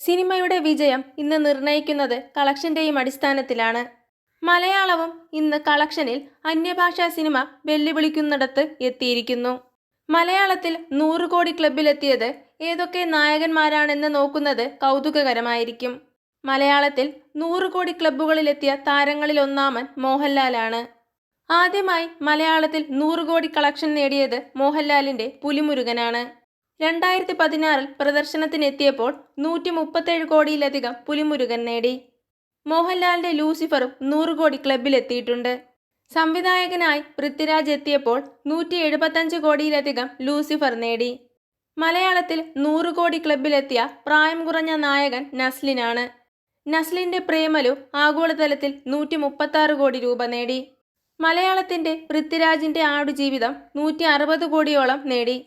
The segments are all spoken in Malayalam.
സിനിമയുടെ വിജയം ഇന്ന് നിർണയിക്കുന്നത് കളക്ഷന്റെയും അടിസ്ഥാനത്തിലാണ്. മലയാളവും ഇന്ന് കളക്ഷനിൽ അന്യഭാഷാ സിനിമ വെല്ലുവിളിക്കുന്നിടത്ത് എത്തിയിരിക്കുന്നു. മലയാളത്തിൽ നൂറ് കോടി ക്ലബിലെത്തിയത് ഏതൊക്കെ നായകന്മാരാണെന്ന് നോക്കുന്നത് കൗതുകകരമായിരിക്കും. മലയാളത്തിൽ നൂറ് കോടി ക്ലബ്ബുകളിലെത്തിയ താരങ്ങളിൽ ഒന്നാമൻ മോഹൻലാലാണ്. ആദ്യമായി മലയാളത്തിൽ നൂറ് കോടി കളക്ഷൻ നേടിയത് മോഹൻലാലിന്റെ പുലിമുരുകനാണ്. രണ്ടായിരത്തി പതിനാറിൽ പ്രദർശനത്തിനെത്തിയപ്പോൾ നൂറ്റി മുപ്പത്തേഴ് കോടിയിലധികം പുലിമുരുകൻ നേടി. മോഹൻലാലിന്റെ ലൂസിഫറും നൂറ് കോടി ക്ലബിലെത്തിയിട്ടുണ്ട് സംവിധായകനായി പൃഥ്വിരാജ് എത്തിയപ്പോൾ നൂറ്റി എഴുപത്തഞ്ച് കോടിയിലധികം ലൂസിഫർ നേടി. മലയാളത്തിൽ നൂറ് കോടി ക്ലബിലെത്തിയ പ്രായം കുറഞ്ഞ നായകൻ നസ്ലിനാണ്. നസ്ലിന്റെ പ്രേമലു ആഗോളതലത്തിൽ നൂറ്റി മുപ്പത്താറ് കോടി രൂപ നേടി. മലയാളത്തിന്റെ പൃഥ്വിരാജിന്റെ ആടുജീവിതം നൂറ്റി അറുപത് കോടിയോളം നേടി.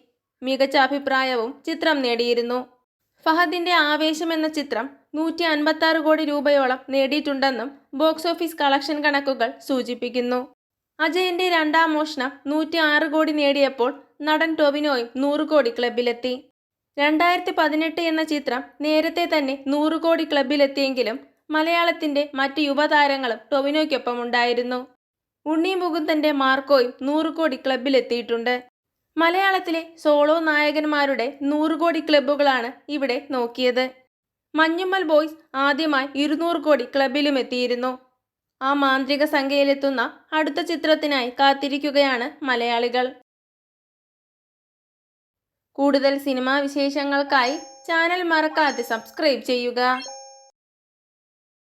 മികച്ച അഭിപ്രായവും ചിത്രം നേടിയിരുന്നു. ഫഹദിന്റെ ആവേശം എന്ന ചിത്രം നൂറ്റി അൻപത്തി കോടി രൂപയോളം നേടിയിട്ടുണ്ടെന്നും ബോക്സ് ഓഫീസ് കളക്ഷൻ കണക്കുകൾ സൂചിപ്പിക്കുന്നു. അജയന്റെ രണ്ടാം മോഷണം നൂറ്റി ആറ് കോടി നേടിയപ്പോൾ നടൻ ടൊവിനോയും നൂറ് കോടി ക്ലബിലെത്തി രണ്ടായിരത്തി പതിനെട്ട് എന്ന ചിത്രം നേരത്തെ തന്നെ നൂറ് കോടി ക്ലബിലെത്തിയെങ്കിലും മലയാളത്തിന്റെ മറ്റ് യുവതാരങ്ങളും ടൊവിനോയ്ക്കൊപ്പം ഉണ്ടായിരുന്നു. ഉണ്ണി മുകുന്ദന്റെ മാർക്കോയും നൂറ് കോടി ക്ലബിലെത്തിയിട്ടുണ്ട് മലയാളത്തിലെ സോളോ നായകന്മാരുടെ നൂറ് കോടി ക്ലബ്ബുകളാണ് ഇവിടെ നോക്കിയത്. മഞ്ഞുമ്മൽ ബോയ്സ് ആദ്യമായി ഇരുന്നൂറ് കോടി ക്ലബിലും എത്തിയിരുന്നു. ആ മാന്ത്രിക സംഖ്യയിലെത്തുന്ന അടുത്ത ചിത്രത്തിനായി കാത്തിരിക്കുകയാണ് മലയാളികൾ. കൂടുതൽ സിനിമാ വിശേഷങ്ങൾക്കായി ചാനൽ മറക്കാതെ സബ്സ്ക്രൈബ് ചെയ്യുക.